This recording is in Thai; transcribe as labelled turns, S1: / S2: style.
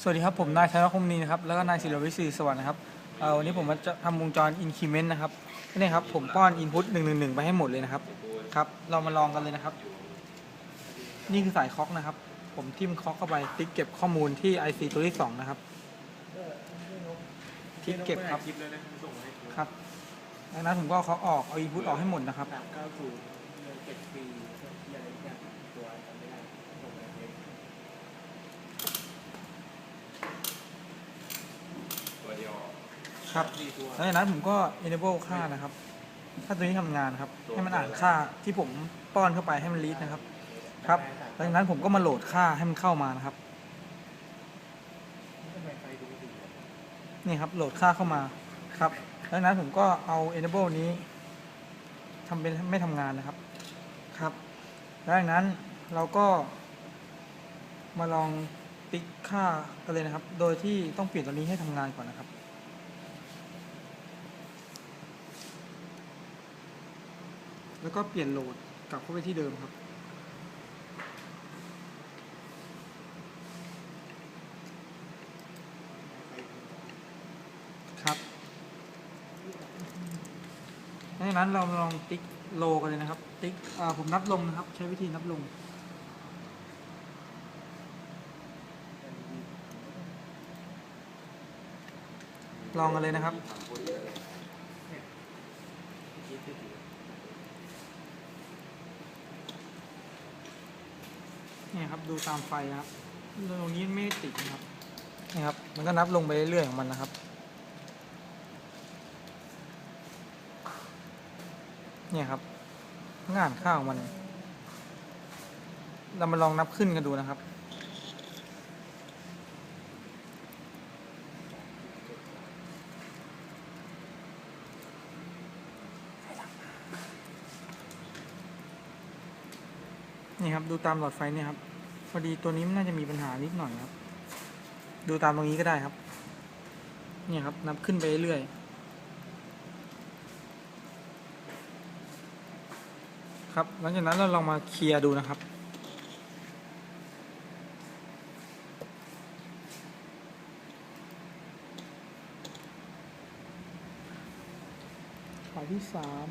S1: สวัสดีครับผมนายธนคมนีนะครับแล้วก็นายศิลวิศรีสวัสดิ์นะครับเอ่อวันนี้ผมมาจะทำวงจร increment นะครับนี่ครับผมป้อน input 111 ไปให้หมดเลยนะครับครับ เรามาลองกันเลยนะครับ นี่คือสายคอกนะครับ ผมทิ่มคอกเข้าไปติ๊กเก็บข้อมูลที่ IC ตัวที่สองนะครับติ๊กเก็บครับ
S2: คลิปเลยนะส่งมาให้ดู
S1: ครับดังนั้นผมก็เอาคอกออกเอา input ออกให้หมดนะครับ
S3: สามเก้าศูนย์เงินเจ็ดปีที่อะไรอย่างตัวจำไม่ได้ส่งมาเอง
S2: ตัวเดียว
S1: ครับหลังจากนั้นผมก็ enable ค่านะครับ ถ้าตัวนี้ทำงานครับ ให้มันอ่านค่าที่ผมป้อนเข้าไปให้มัน read นะครับ ครับ หลังจากนั้นผมก็มาโหลดค่าให้มันเข้ามานะครับ นี่ครับ โหลดค่าเข้ามาครับ หลังจากนั้นผมก็เอา enable นี้ทำเป็นไม่ทำงานนะครับ ครับแล้วจากนั้นเราก็ มาลองติ๊กค่ากันเลยนะครับ โดยที่ต้องเปลี่ยนตัวนี้ให้ทำงานก่อนนะครับ แล้วก็เปลี่ยนโหลดกลับเข้าไปที่เดิมครับ ครับดังนั้นเราลองติ๊กโลกันเลยนะครับ ติ๊กผมนับลงนะครับ ใช้วิธีนับลงลองกันเลยนะครับ เนี่ยครับดูตามไฟครับตรงนี้ไม่ติดนะครับนี่ครับ มันก็นับลงไปเรื่อยๆของมันนะครับ เนี่ยครับ งานข้าวมัน เรามาลองนับขึ้นกันดูนะครับ นี่ครับดูตามหลอดไฟเนี่ยครับพอดีตัวนี้มันน่าจะมีปัญหานิดหน่อยครับ ดูตามตรงนี้ก็ได้ครับ เนี่ยครับนับขึ้นไปเรื่อยครับหลังจากนั้นเราลองมาเคลียร์ดูนะครับ ขายที่สาม